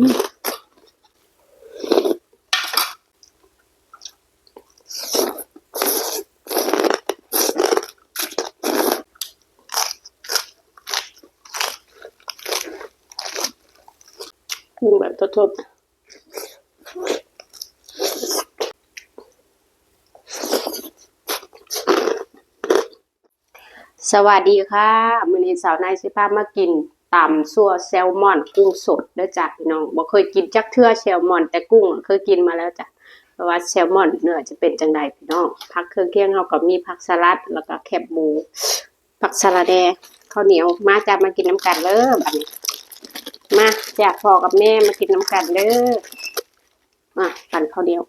มกุ้งแบบสดสวัสดีค่ะ มือนี้สาวนายสิพามากิน ตำซั่วแซลมอนกุ้งสดเด้อจ้ะพี่น้องบ่เคยกินจักเทื่อแซลมอน แต่กุ้งเคยกินมาแล้วจ้ะเพราะว่าแซลมอนเนื้อจะเป็นจังไดพี่น้องผักเครื่องเคียงเฮาก็มีผักสลัดแล้วก็แคบหมูผักสะระแดข้าวเหนียวมาจ้ะมากินน้ำกันเด้อบัดนี้มาจ้ะพ่อกับแม่มากินน้ำกันเด้อมาปั่นข้าวเดียว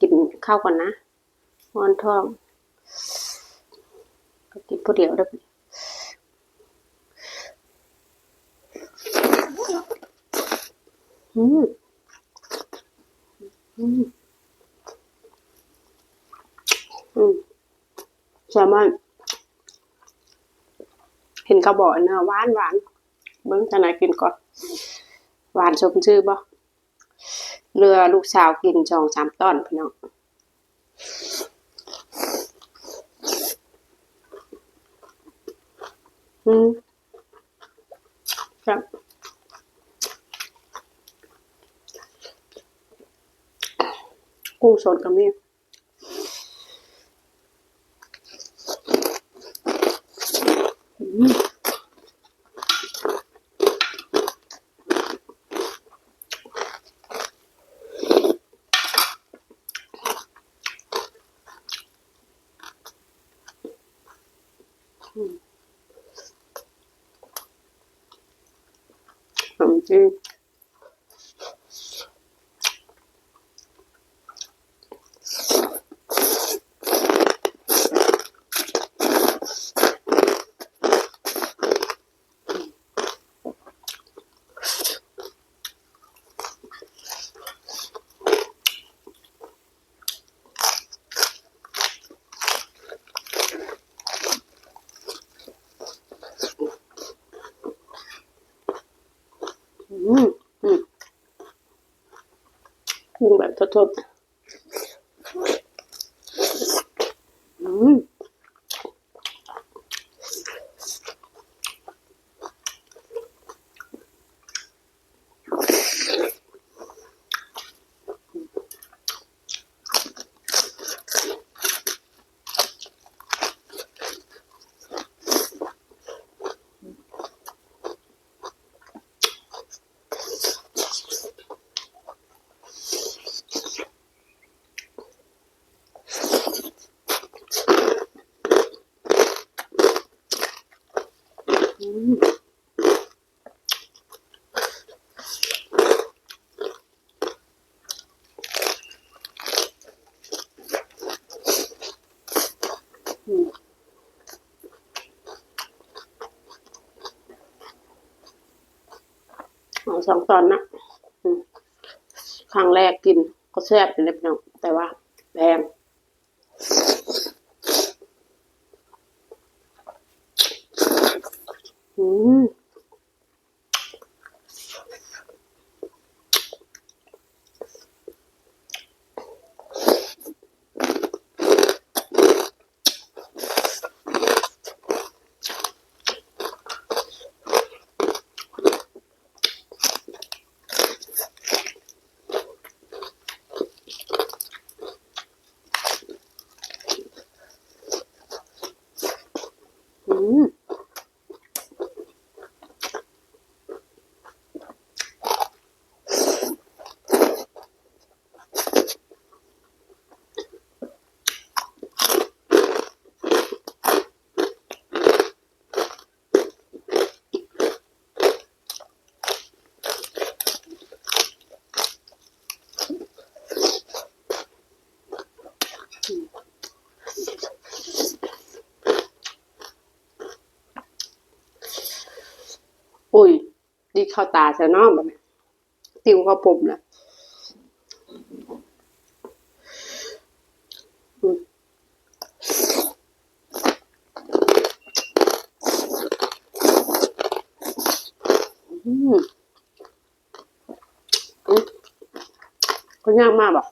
กินข้าวก่อนนะวอนท้องก็กินผู้เดียวเด้อ อืมอืมอืมแซลมอนเห็นกระบอกเนื้อหวานหวานเบิ้งจะไหนกินก่อน หวานสมชื่อบ่เรือลูกสาวกินสองสามต้อนพี่น้องอืมครับ กุ้งสดกับนี่อืม มจีนอืมอืมกุ้งแบบทดๆอืมอืมอืมเอา สองตอนนะครั้งแรกกินก็แซ่บเป็นเล็บน้องแต่ว่าแพงอืม เข้าตาซะเอาแบบนี้ติวเข้าปุ่มและคนยากมากบอก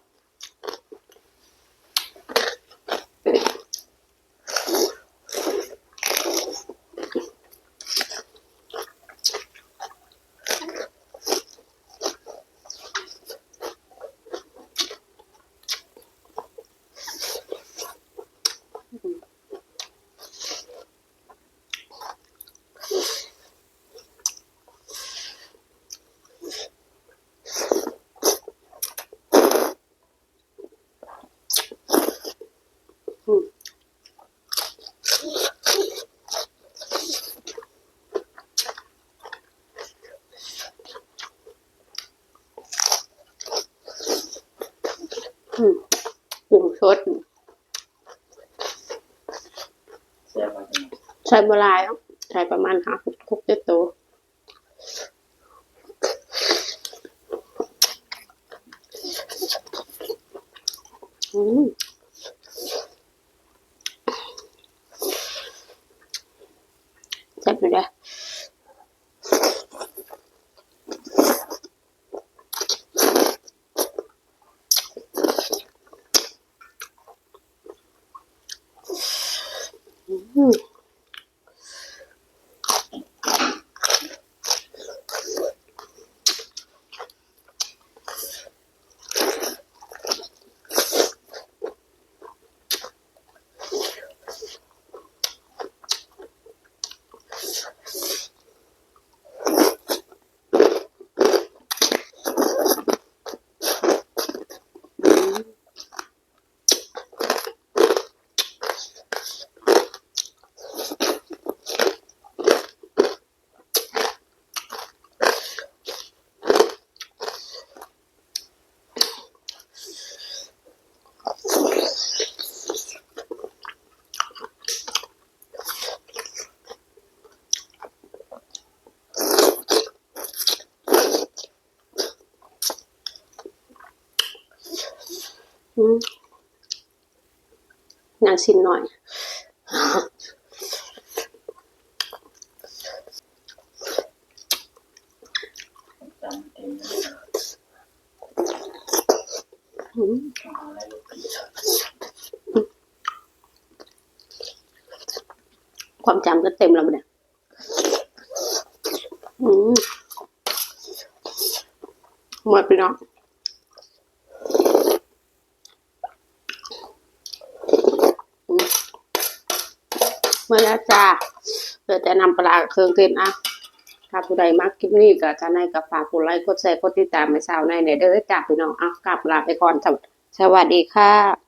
อืมปรุงสดเสียมาจังใช้บหลายครับใช้ประมาณห้าคุกเจ็ดตัวอืมแซ่บอยู่เด้อ อืม อืม นางชิมหน่อย ความจำก็เต็มแล้วเนี่ยหมดไปเนาะอืมเมื่อแล้วจ้าเดี๋ยวจะนำปลาเครื่องเทศอะถ้าผู้ใดมักคลิปนี้ก็จะในกับฝากกดไลค์กดแชร์กดติดตามให้สาวในเด้อจ้าพี่น้องอะกลับลาไปก่อนสวัสดีค่ะ